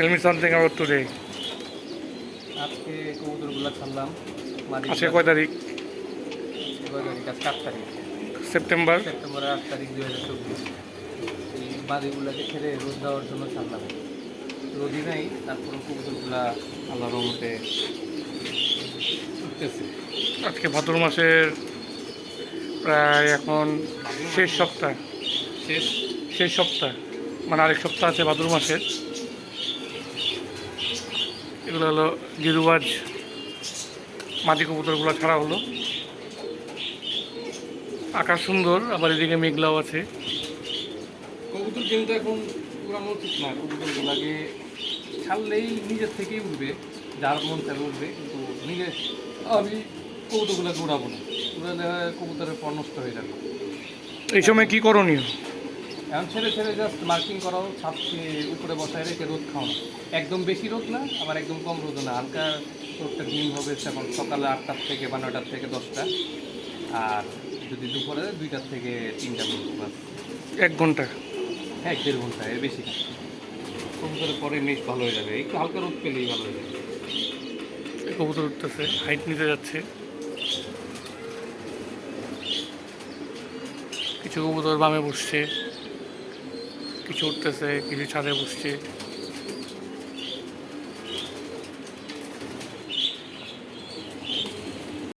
Tell me something about today. আজকে কবুতরগুলো ছাড়লাম। আজকে কয় তারিখ? কয় তারিখ? আজকে আট তারিখ। সেপ্টেম্বর সেপ্টেম্বরের আট তারিখ দুই হাজার চব্বিশ। এই মাদিগুলোকে ছেড়ে রোদ দেওয়ার জন্য ছাড়লাম। রোদই নাই তারপর কবুতরগুলা আল্লাহ রহমতে উঠতেছে। আজকে ভাদ্র মাসের প্রায় এখন শেষ সপ্তাহ। শেষ। শেষ সপ্তাহ। মানে আরেক সপ্তাহ আছে ভাদ্র মাসের। এগুলো হলো গিরুবাজ মাটি কবুতরগুলো ছাড়া হলো। আকাশ সুন্দর আবার এদিকে মেঘলাও আছে। কবুতর কিন্তু এখন উড়ানো উচিত না কবুতরগুলাকে ছাড়লেই নিজের থেকেই উঠবে যার মন চাবে উঠবে কিন্তু নিজে আমি কবুতরগুলোকে উড়াবো না। উড়ালে কবুতরের পর নষ্ট হয়ে যাবে। এই সময় কি করণীয়? এখন ছেড়ে ছেড়ে জাস্ট মার্কিং করাও ছাপকে উপরে বসায় রেখে রোদ খাওয়ানো। একদম বেশি রোদ না আবার একদম কম রোদ না। হালকা রোদটা ডিম হবে এখন সকালে আটটার থেকে বা নয়টার থেকে দশটা আর যদি দুপুরে দুইটার থেকে তিনটা পর্যন্ত এক ঘণ্টা? হ্যাঁ এক দেড় ঘণ্টা এর বেশি কবুতরের পরে মেশ ভালো হয়ে যাবে। একটু হালকা রোদ পেলেই ভালো হয়ে যাবে। কবুতর উঠতেছে হাইট নিতে যাচ্ছে। কিছু কবুতর বামে বসছে। কিছু উঠতেছে কিছু ছাদে বসছে।